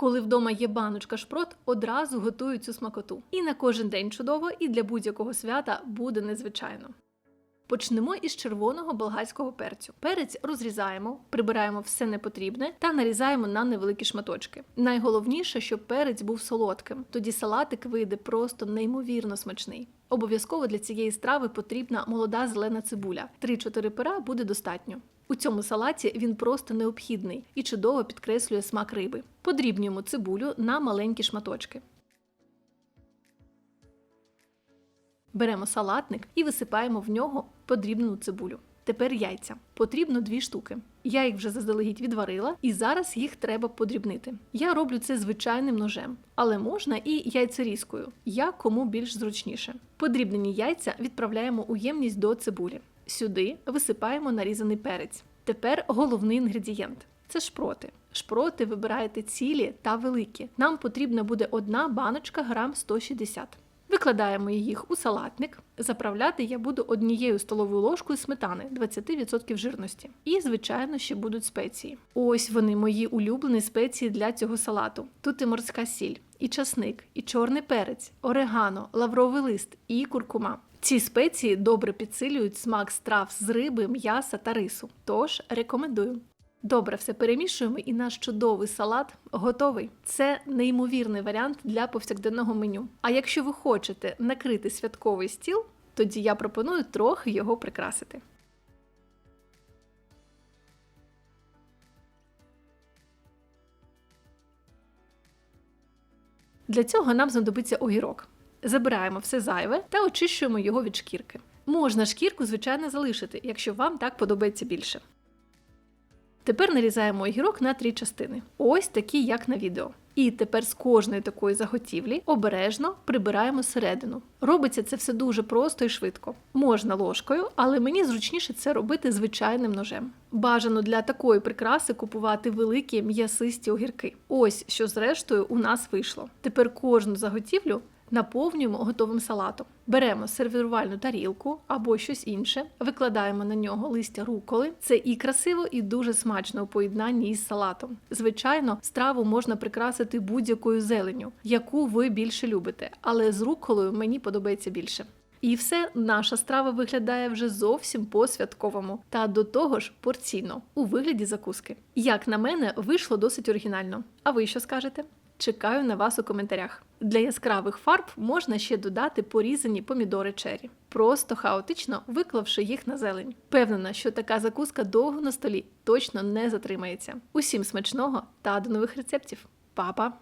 Коли вдома є баночка шпрот, одразу готую цю смакоту. І на кожен день чудово, і для будь-якого свята буде незвичайно. Почнемо із червоного болгарського перцю. Перець розрізаємо, прибираємо все непотрібне та нарізаємо на невеликі шматочки. Найголовніше, щоб перець був солодким. Тоді салатик вийде просто неймовірно смачний. Обов'язково для цієї страви потрібна молода зелена цибуля. 3-4 пера буде достатньо. У цьому салаті він просто необхідний і чудово підкреслює смак риби. Подрібнюємо цибулю на маленькі шматочки. Беремо салатник і висипаємо в нього подрібнену цибулю. Тепер яйця. Потрібно дві штуки. Я їх вже заздалегідь відварила, і зараз їх треба подрібнити. Я роблю це звичайним ножем, але можна і яйцерізкою, як кому більш зручніше. Подрібнені яйця відправляємо у ємність до цибулі. Сюди висипаємо нарізаний перець. Тепер головний інгредієнт це шпроти. Шпроти вибираєте цілі та великі. Нам потрібна буде одна баночка грам 160. Викладаємо їх у салатник. Заправляти я буду однією столовою ложкою сметани 20% жирності. І, звичайно, ще будуть спеції. Ось вони мої улюблені спеції для цього салату. Тут і морська сіль, і часник, і чорний перець, орегано, лавровий лист і куркума. Ці спеції добре підсилюють смак страв з риби, м'яса та рису. Тож рекомендую. Добре, все перемішуємо, і наш чудовий салат готовий. Це неймовірний варіант для повсякденного меню. А якщо ви хочете накрити святковий стіл, тоді я пропоную трохи його прикрасити. Для цього нам знадобиться огірок. Забираємо все зайве та очищуємо його від шкірки. Можна шкірку, звичайно, залишити, якщо вам так подобається більше. Тепер нарізаємо огірок на три частини, ось такі, як на відео. І тепер з кожної такої заготівлі обережно прибираємо середину. Робиться це все дуже просто і швидко. Можна ложкою, але мені зручніше це робити звичайним ножем. Бажано для такої прикраси купувати великі м'ясисті огірки. Ось що зрештою у нас вийшло. Тепер кожну заготівлю наповнюємо готовим салатом. Беремо сервірувальну тарілку або щось інше, викладаємо на нього листя руколи. Це і красиво, і дуже смачно у поєднанні із салатом. Звичайно, страву можна прикрасити будь-якою зеленню, яку ви більше любите, але з руколою мені подобається більше. І все, наша страва виглядає вже зовсім по-святковому, та до того ж порційно, у вигляді закуски. Як на мене, вийшло досить оригінально. А ви що скажете? Чекаю на вас у коментарях. Для яскравих фарб можна ще додати порізані помідори чері, просто хаотично виклавши їх на зелень. Певнена, що така закуска довго на столі точно не затримається. Усім смачного та до нових рецептів. Па-па!